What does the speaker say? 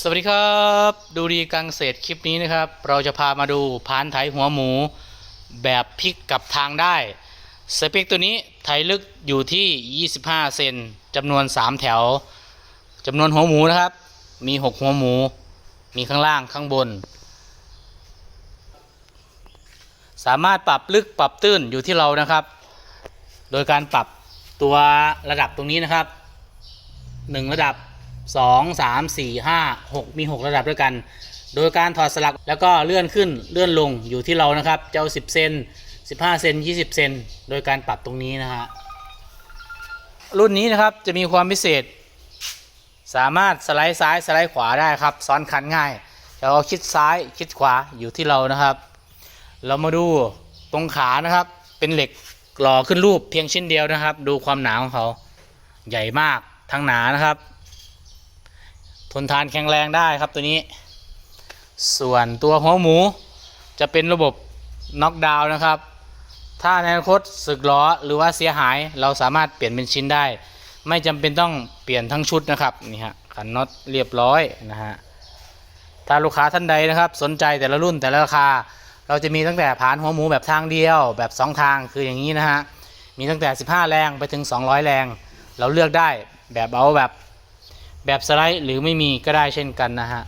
สวัสดีครับ ดูดีกังเศษคลิปนี้นะครับ เราจะพามาดูพานไถหัวหมู แบบพลิกกลับทางได้สเปคตัวนี้ไถลึกอยู่ที่ 25 เซนจำนวน 3 แถวจำนวนหัวหมูนะครับ มี 6 หัวหมู มีข้างล่างข้างบน สามารถปรับลึกปรับตื้นอยู่ที่เรานะครับ โดยการปรับตัวระดับตรงนี้นะครับหนึ่งระดับ สองสามสี่ห้าหกมีหกระดับด้วยกัน โดยการถอดสลักแล้วก็เลื่อนขึ้นเลื่อนลงอยู่ที่เรานะครับจะเอาสิบเซนสิบห้าเซนยี่สิบเซน โดยการปรับตรงนี้นะฮะ รุ่นนี้นะครับจะมีความพิเศษ สามารถสไลด์ซ้ายสไลด์ขวาได้ครับ ซ้อนคันง่ายจะเอาคิดซ้ายคิดขวาอยู่ที่เรานะครับ เรามาดูตรงขานะครับ เป็นเหล็กหล่อขึ้นรูปเพียงชิ้นเดียวนะครับ ดูความหนาของเขาใหญ่มากทั้งหนานะครับ ทนทานแข็งแรงได้ครับตัวนี้ ส่วนตัวหัวหมูจะเป็นระบบน็อกดาวน์นะครับ ถ้าในอนาคตสึกล้อหรือว่าเสียหายเราสามารถเปลี่ยนเป็นชิ้นได้ ไม่จำเป็นต้องเปลี่ยนทั้งชุดนะครับนี่ฮะขันน็อตเรียบร้อยนะฮะถ้าลูกค้าท่านใดนะครับ สนใจแต่ละรุ่นแต่ละราคา เราจะมีตั้งแต่ผานหัวหมูแบบทางเดียว แบบสองทางคืออย่างนี้นะฮะมีตั้งแต่ 15 แรงไปถึง 200 แรง เราเลือกได้แบบเอาแบบ แบบสไลด์หรือไม่มีก็ได้เช่นกันนะฮะ